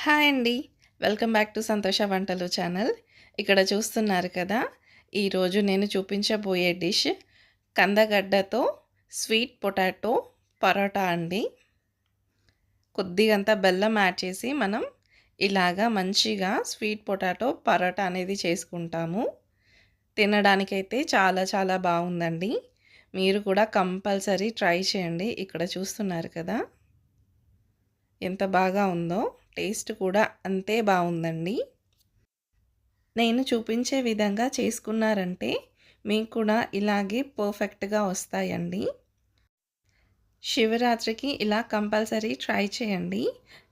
Hi అండి. Welcome back to సంతోష వంటలు ఛానల్. ఇక్కడ చూస్తున్నారు కదా! ఈరోజు నేను చూపించబోయే డిష్ కందగడ్డతో స్వీట్ పొటాటో పరోటా అండి. కొద్దిగంత బెల్లం యాడ్ చేసి మనం ఇలాగా మంచిగా స్వీట్ పొటాటో పరోటా అనేది చేసుకుంటాము. తినడానికైతే చాలా చాలా బాగుందండి మీరు కూడా కంపల్సరీ ట్రై చేయండి. ఇక్కడ చూస్తున్నారు కదా! ఎంత బాగా ఉందో. టేస్ట్ కూడా అంతే బాగుందండి నేను చూపించే విధంగా చేసుకున్నారంటే మీకు కూడా ఇలాగే పర్ఫెక్ట్‌గా వస్తాయండి. శివరాత్రికి ఇలా కంపల్సరీ ట్రై చేయండి.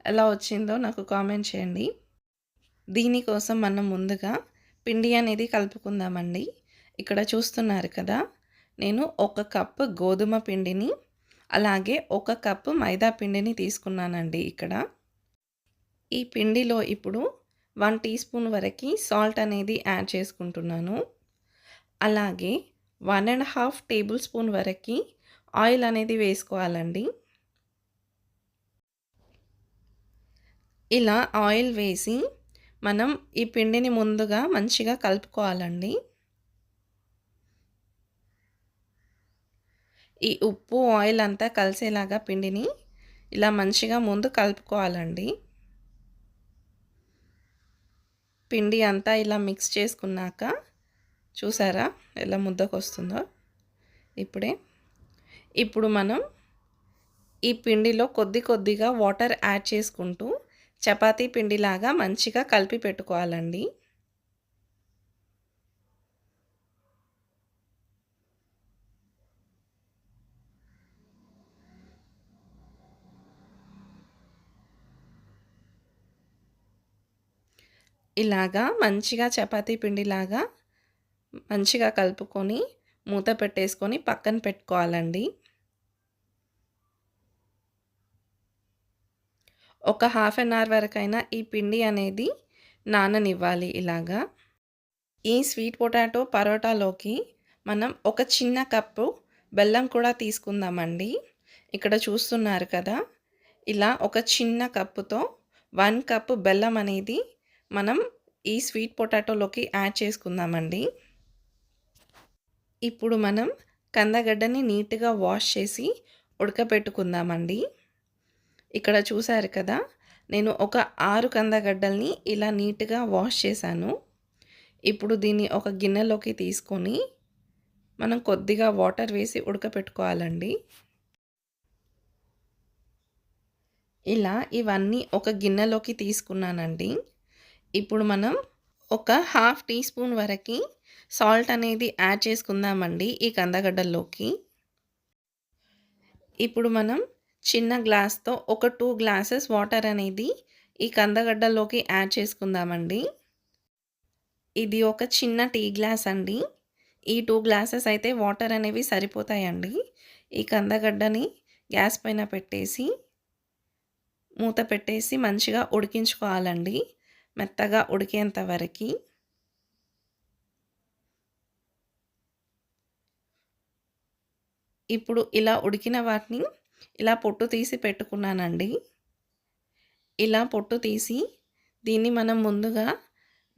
ఎలా వచ్చిందో నాకు కామెంట్ చేయండి. దీనికోసం మనం ముందుగా పిండి అనేది కలుపుకుందామండి. ఇక్కడ చూస్తున్నారు కదా! నేను ఒక కప్పు గోధుమ పిండిని, అలాగే ఒక కప్పు మైదా పిండిని తీసుకున్నానండి ఇక్కడ. ఈ పిండిలో ఇప్పుడు వన్ టీ స్పూన్ వరకి సాల్ట్ అనేది యాడ్ చేసుకుంటున్నాను. అలాగే one and half tablespoon వరకి ఆయిల్ అనేది వేసుకోవాలండి. ఇలా ఆయిల్ వేసి మనం ఈ పిండిని ముందుగా మంచిగా కలుపుకోవాలండి. ఈ ఉప్పు, ఆయిల్ అంతా కలిసేలాగా పిండిని ఇలా మంచిగా ముందు కలుపుకోవాలండి. పిండి అంతా ఇలా మిక్స్ చేసుకున్నాక చూసారా ఎలా ముద్దకొస్తుందో ఇప్పుడే. ఇప్పుడు మనం ఈ పిండిలో కొద్ది కొద్దిగా వాటర్ యాడ్ చేసుకుంటూ చపాతీ పిండిలాగా మంచిగా కలిపి పెట్టుకోవాలండి. ఇలాగా మంచిగా చపాతీ పిండిలాగా మంచిగా కలుపుకొని మూత పెట్టేసుకొని పక్కన పెట్టుకోవాలండి. ఒక హాఫ్ అన్ అవర్ వరకైనా ఈ పిండి అనేది నాననివ్వాలి ఇలాగా. ఈ స్వీట్ పొటాటో పరోటాలోకి మనం ఒక చిన్న కప్పు బెల్లం కూడా తీసుకుందామండి. ఇక్కడ చూస్తున్నారు కదా! ఇలా ఒక చిన్న కప్పుతో వన్ కప్పు బెల్లం అనేది మనం ఈ స్వీట్ పొటాటోలోకి యాడ్ చేసుకుందామండి. ఇప్పుడు మనం కందగడ్డని నీట్‌గా వాష్ చేసి ఉడకపెట్టుకుందామండి. ఇక్కడ చూసారు కదా! నేను ఒక ఆరు కందగడ్డల్ని ఇలా నీట్‌గా వాష్ చేశాను. ఇప్పుడు దీన్ని ఒక గిన్నెలోకి తీసుకొని మనం కొద్దిగా వాటర్ వేసి ఉడకపెట్టుకోవాలండి. ఇలా ఇవన్నీ ఒక గిన్నెలోకి తీసుకున్నానండి. ఇప్పుడు మనం ఒక హాఫ్ టీ స్పూన్ వరకి సాల్ట్ అనేది యాడ్ చేసుకుందామండి ఈ కందగడ్డల్లోకి. ఇప్పుడు మనం చిన్న గ్లాస్‌తో ఒక టూ గ్లాసెస్ వాటర్ అనేది ఈ కందగడ్డల్లోకి యాడ్ చేసుకుందామండి. ఇది ఒక చిన్న టీ గ్లాస్ అండి. ఈ టూ గ్లాసెస్ అయితే వాటర్ అనేవి సరిపోతాయండి. ఈ కందగడ్డని గ్యాస్ పైన పెట్టేసి మూత పెట్టేసి మంచిగా ఉడికించుకోవాలండి. మెత్తగా ఉడికేంత వరకి. ఇప్పుడు ఇలా ఉడికిన వాటిని ఇలా పొట్టు తీసి పెట్టుకున్నానండి. ఇలా పొట్టు తీసి దీన్ని మనం ముందుగా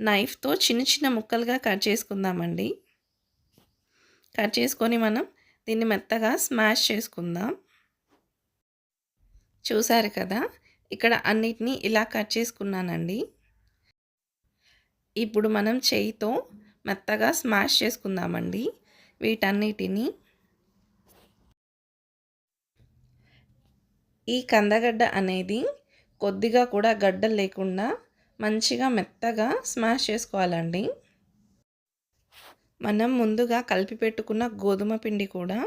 నైఫ్‌తో చిన్న చిన్న ముక్కలుగా కట్ చేసుకుందామండి. కట్ చేసుకొని మనం దీన్ని మెత్తగా స్మాష్ చేసుకుందాం. చూసారు కదా! ఇక్కడ అన్నిటిని ఇలా కట్ చేసుకున్నానండి. ఇప్పుడు మనం చేయితో మెత్తగా స్మాష్ చేసుకుందామండి వీటన్నిటిని. ఈ కందగడ్డ అనేది కొద్దిగా కూడా గడ్డలు లేకుండా మంచిగా మెత్తగా స్మాష్ చేసుకోవాలండి. మనం ముందుగా కలిపి పెట్టుకున్న గోధుమ పిండి కూడా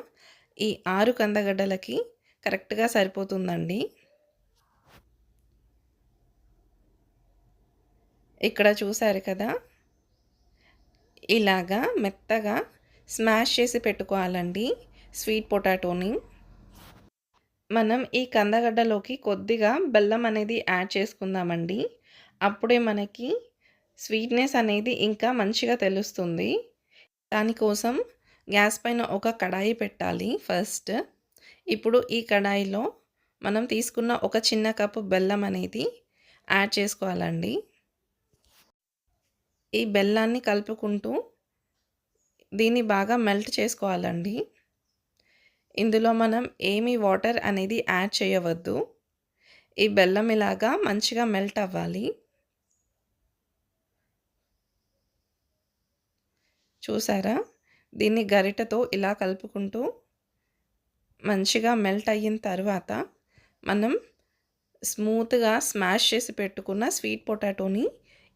ఈ ఆరు కందగడ్డలకి కరెక్ట్‌గా సరిపోతుందండి. ఇక్కడ చూసారు కదా! ఇలాగా మెత్తగా స్మాష్ చేసి పెట్టుకోవాలండి స్వీట్ పొటాటోని. మనం ఈ కందగడ్డలోకి కొద్దిగా బెల్లం అనేది యాడ్ చేసుకుందామండి. అప్పుడే మనకి స్వీట్‌నెస్ అనేది ఇంకా మంచిగా తెలుస్తుంది. దానికోసం గ్యాస్ పైన ఒక కడాయి పెట్టాలి ఫస్ట్. ఇప్పుడు ఈ కడాయిలో మనం తీసుకున్న ఒక చిన్న కప్పు బెల్లం అనేది యాడ్ చేసుకోవాలండి ఈ బెల్లాన్ని కలుపుకుంటూ దీన్ని బాగా మెల్ట్ చేసుకోవాలండి. ఇందులో మనం ఏమి వాటర్ అనేది యాడ్ చేయవద్దు. ఈ బెల్లం ఇలాగా మంచిగా మెల్ట్ అవ్వాలి. చూసారా? దీన్ని గరిటతో ఇలా కలుపుకుంటూ మంచిగా మెల్ట్ అయిన తర్వాత మనం స్మూత్గా స్మాష్ చేసి పెట్టుకున్న స్వీట్ పొటాటోని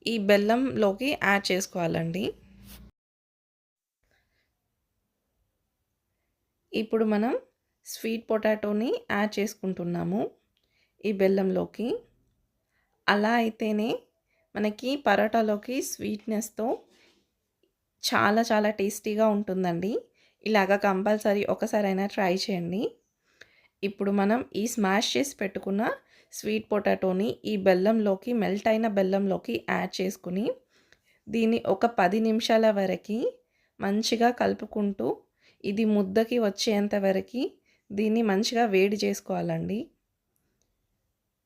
ఈ బెల్లంలోకి యాడ్ చేసుకోవాలండి. ఇప్పుడు మనం స్వీట్ పొటాటోని యాడ్ చేసుకుంటున్నాము ఈ బెల్లంలోకి అలా అయితేనే మనకి పరోటాలోకి స్వీట్నెస్తో చాలా చాలా టేస్టీగా ఉంటుందండి. ఇలాగ కంపల్సరీ ఒకసారైనా ట్రై చేయండి. ఇప్పుడు మనం ఈ స్మాష్ చేసి పెట్టుకున్న స్వీట్ పొటాటోని ఈ బెల్లంలోకి మెల్ట్ అయిన బెల్లంలోకి యాడ్ చేసుకుని దీన్ని ఒక పది నిమిషాల వరకు మంచిగా కలుపుకుంటూ ఇది ముద్దకి వచ్చేంత వరకు దీన్ని మంచిగా వేడి చేసుకోవాలండి.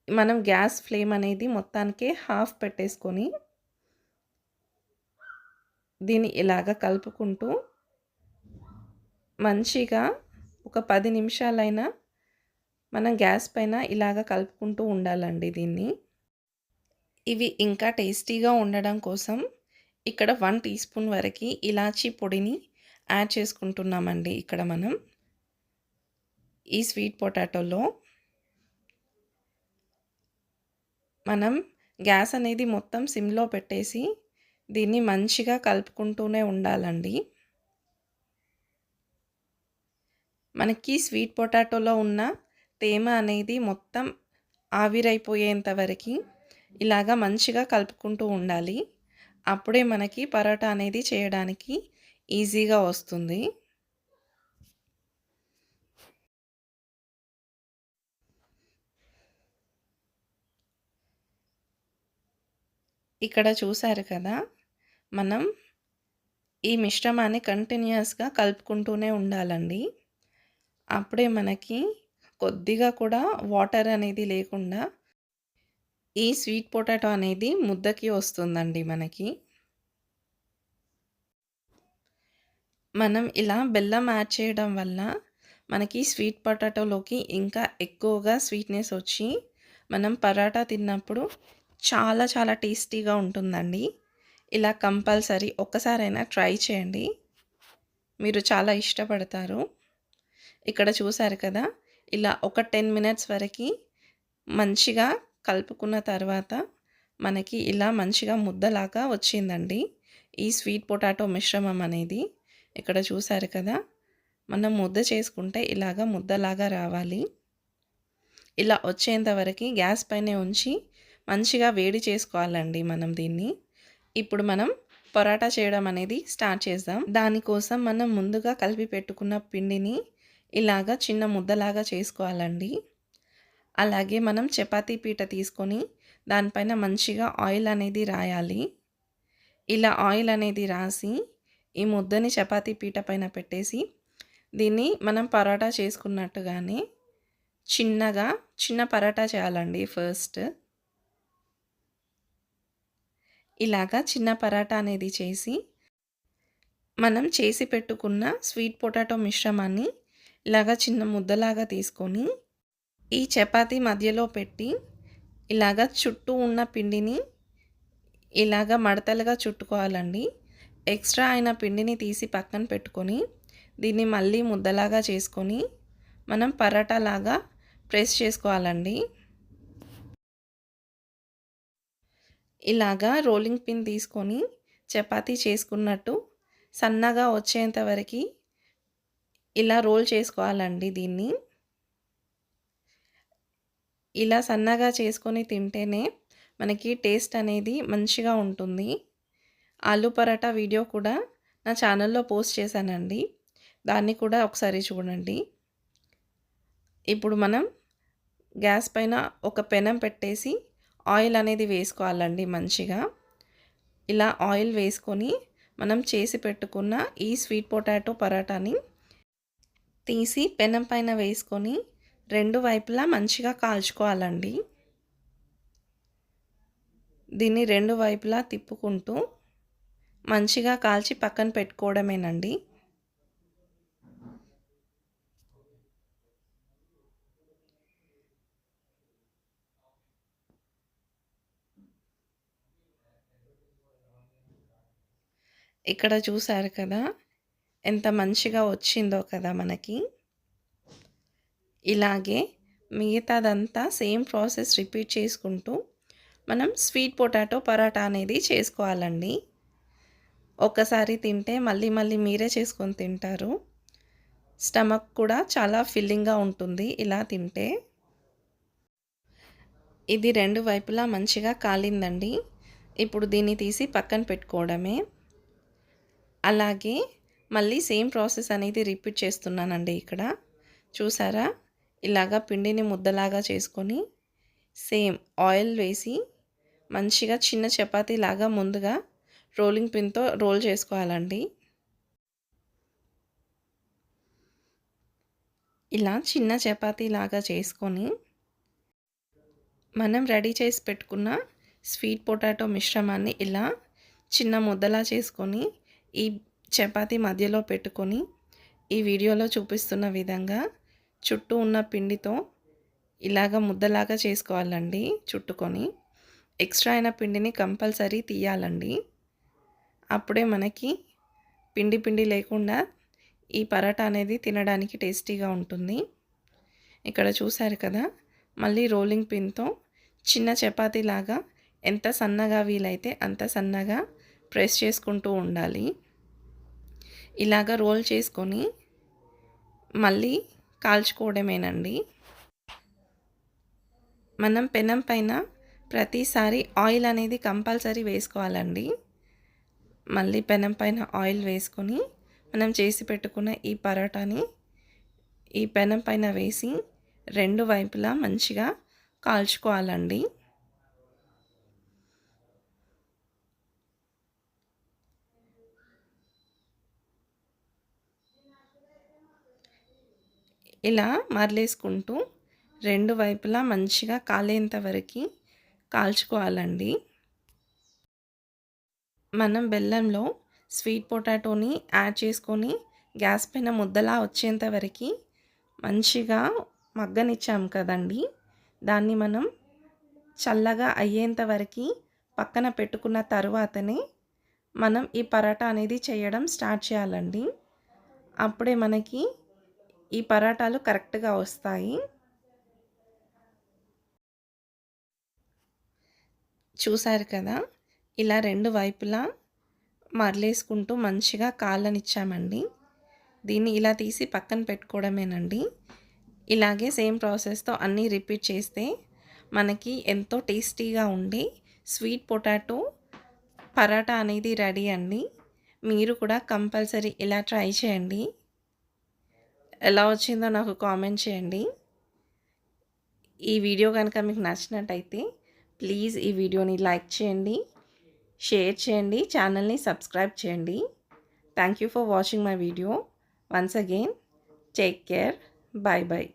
మనం గ్యాస్ ఫ్లేమ్ అనేది మొత్తానికే హాఫ్ పెట్టేసుకొని దీన్ని ఇలాగ కలుపుకుంటూ మంచిగా ఒక పది నిమిషాలైనా మనం గ్యాస్ పైన ఇలాగ కలుపుకుంటూ ఉండాలండి దీన్ని. ఇవి ఇంకా టేస్టీగా ఉండడం కోసం ఇక్కడ వన్ టీ స్పూన్ వరకు ఇలాచీ పొడిని యాడ్ చేసుకుంటున్నామండి ఇక్కడ మనం. ఈ స్వీట్ పొటాటోలో మనం గ్యాస్ అనేది మొత్తం సిమ్లో పెట్టేసి దీన్ని మంచిగా కలుపుకుంటూనే ఉండాలండి. మనకి స్వీట్ పొటాటోలో ఉన్న తేమ అనేది మొత్తం ఆవిరైపోయేంత వరకు ఇలాగా మంచిగా కలుపుకుంటూ ఉండాలి. అప్పుడే మనకి పరోటా అనేది చేయడానికి ఈజీగా వస్తుంది. ఇక్కడ చూసారు కదా మనం ఈ మిశ్రమాన్ని కంటిన్యూస్గా కలుపుకుంటూనే ఉండాలండి. అప్పుడే మనకి కొద్దిగా కూడా వాటర్ అనేది లేకుండా ఈ స్వీట్ పొటాటో అనేది ముద్దకి వస్తుందండి మనకి. మనం ఇలా బెల్లం యాడ్ చేయడం వల్ల మనకి స్వీట్ పొటాటోలోకి ఇంకా ఎక్కువగా స్వీట్నెస్ వచ్చి మనం పరాటా తిన్నప్పుడు చాలా చాలా టేస్టీగా ఉంటుందండి. ఇలా కంపల్సరీ ఒక్కసారైనా ట్రై చేయండి. మీరు చాలా ఇష్టపడతారు. ఇక్కడ చూసారు కదా ఇలా ఒక టెన్ మినిట్స్ వరకు మంచిగా కలుపుకున్న తర్వాత మనకి ఇలా మంచిగా ముద్దలాగా వచ్చిందండి. ఈ స్వీట్ పొటాటో మిశ్రమం అనేది ఇక్కడ చూసారు కదా? మనం ముద్ద చేసుకుంటే ఇలాగ ముద్దలాగా రావాలి. ఇలా వచ్చేంత వరకు గ్యాస్ పైనే ఉంచి మంచిగా వేడి చేసుకోవాలండి మనం దీన్ని. ఇప్పుడు మనం పొరాటా చేయడం అనేది స్టార్ట్ చేద్దాం. దానికోసం మనం ముందుగా కలిపి పెట్టుకున్న పిండిని ఇలాగా చిన్న ముద్దలాగా చేసుకోవాలండి. అలాగే మనం చపాతీ పీట తీసుకొని దానిపైన మంచిగా ఆయిల్ అనేది రాయాలి. ఇలా ఆయిల్ అనేది రాసి ఈ ముద్దని చపాతీ పీట పైన పెట్టేసి దీన్ని మనం పరోటా చేసుకున్నట్టుగానే చిన్నగా చిన్న పరోటా చేయాలండి ఫస్ట్. ఇలాగా చిన్న పరాటా అనేది చేసి మనం చేసి పెట్టుకున్న స్వీట్ పొటాటో మిశ్రమాన్ని ఇలాగా చిన్న ముద్దలాగా తీసుకొని ఈ చపాతీ మధ్యలో పెట్టి ఇలాగా చుట్టూ ఉన్న పిండిని ఇలాగా మడతలుగా చుట్టుకోవాలండి. ఎక్స్ట్రా అయిన పిండిని తీసి పక్కన పెట్టుకొని దీన్ని మళ్ళీ ముద్దలాగా చేసుకొని మనం పరాటాలాగా ప్రెస్ చేసుకోవాలండి. ఇలాగా రోలింగ్ పిన్ తీసుకొని చపాతీ చేసుకున్నట్టు సన్నగా వచ్చేంత వరకు ఇలా రోల్ చేసుకోవాలండి దీన్ని. ఇలా సన్నగా చేసుకొని తింటేనే మనకి టేస్ట్ అనేది మంచిగా ఉంటుంది. ఆలు పరాటా వీడియో కూడా నా ఛానల్లో పోస్ట్ చేశానండి. దాన్ని కూడా ఒకసారి చూడండి. ఇప్పుడు మనం గ్యాస్ పైన ఒక పెనం పెట్టేసి ఆయిల్ అనేది వేసుకోవాలండి మంచిగా. ఇలా ఆయిల్ వేసుకొని మనం చేసి పెట్టుకున్న ఈ స్వీట్ పొటాటో పరాటాని తీసి పెనం పైన వేసుకొని రెండు వైపులా మంచిగా కాల్చుకోవాలండి. దీన్ని రెండు వైపులా తిప్పుకుంటూ మంచిగా కాల్చి పక్కన పెట్టుకోవడమేనండి. ఇక్కడ చూసారు కదా ఎంత మంచిగా వచ్చిందో కదా మనకి. ఇలాగే మిగతాదంతా సేమ్ ప్రాసెస్ రిపీట్ చేసుకుంటూ మనం స్వీట్ పొటాటో పరాటా అనేది చేసుకోవాలండి. ఒక్కసారి తింటే మళ్ళీ మళ్ళీ మీరే చేసుకొని తింటారు. స్టమక్ కూడా చాలా ఫిల్లింగ్గా ఉంటుంది ఇలా తింటే. ఇది రెండు వైపులా మంచిగా కాలిందండి. ఇప్పుడు దీన్ని తీసి పక్కన పెట్టుకోవడమే. అలాగే మళ్ళీ సేమ్ ప్రాసెస్ అనేది రిపీట్ చేస్తున్నానండి ఇక్కడ. చూసారా? ఇలాగా పిండిని ముద్దలాగా చేసుకొని సేమ్ ఆయిల్ వేసి మంచిగా చిన్న చపాతీ లాగా ముందుగా రోలింగ్ పిన్తో రోల్ చేసుకోవాలండి. ఇలా చిన్న చపాతీ లాగా చేసుకొని మనం రెడీ చేసి పెట్టుకున్న స్వీట్ పొటాటో మిశ్రమాన్ని ఇలా చిన్న ముద్దలా చేసుకొని ఈ చపాతి మధ్యలో పెట్టుకొని ఈ వీడియోలో చూపిస్తున్న విధంగా చుట్టూ ఉన్న పిండితో ఇలాగ ముద్దలాగా చేసుకోవాలండి చుట్టుకొని. ఎక్స్ట్రా అయిన పిండిని కంపల్సరీ తీయాలండి. అప్పుడే మనకి పిండి పిండి లేకుండా ఈ పరాటా అనేది తినడానికి టేస్టీగా ఉంటుంది. ఇక్కడ చూసారు కదా మళ్ళీ రోలింగ్ పిన్తో చిన్న చపాతీ లాగా ఎంత సన్నగా వీలైతే అంత సన్నగా ప్రెస్ చేసుకుంటూ ఉండాలి. ఇలాగ రోల్ చేసుకొని మళ్ళీ కాల్చుకోవడమేనండి. మనం పెనం పైన ప్రతిసారి ఆయిల్ అనేది కంపల్సరీ వేసుకోవాలండి. మళ్ళీ పెనం పైన ఆయిల్ వేసుకొని మనం చేసి పెట్టుకున్న ఈ పరోటాని ఈ పెనం పైన వేసి రెండు వైపులా మంచిగా కాల్చుకోవాలండి. ఇలా మరలేసుకుంటూ రెండు వైపులా మంచిగా కాలేంత వరకు కాల్చుకోవాలండి. మనం బెల్లంలో స్వీట్ పొటాటోని యాడ్ చేసుకొని గ్యాస్ పైన ముద్దలా వచ్చేంత వరకు మంచిగా మగ్గనిచ్చాం కదండి. దాన్ని మనం చల్లగా అయ్యేంత వరకు పక్కన పెట్టుకున్న తరువాతనే మనం ఈ పరాటా అనేది చేయడం స్టార్ట్ చేయాలండి. అప్పుడే మనకి ఈ పరాటాలు కరెక్ట్గా వస్తాయి. చూసారు కదా? ఇలా రెండు వైపులా మరలేసుకుంటూ మంచిగా కాళ్ళనిచ్చామండి. దీన్ని ఇలా తీసి పక్కన పెట్టుకోవడమేనండి. ఇలాగే సేమ్ ప్రాసెస్తో అన్నీ రిపీట్ చేస్తే మనకి ఎంతో టేస్టీగా ఉండి స్వీట్ పొటాటో పరాటా అనేది రెడీ అండి. మీరు కూడా కంపల్సరీ ఇలా ట్రై చేయండి. ఎలా వచ్చిందో నాకు కామెంట్ చేయండి. ఈ వీడియో కనుక మీకు నచ్చినట్టయితే ప్లీజ్ ఈ వీడియోని లైక్ చేయండి షేర్ చేయండి ఛానల్ని సబ్స్క్రైబ్ చేయండి. Thank you for watching my video once again take care bye bye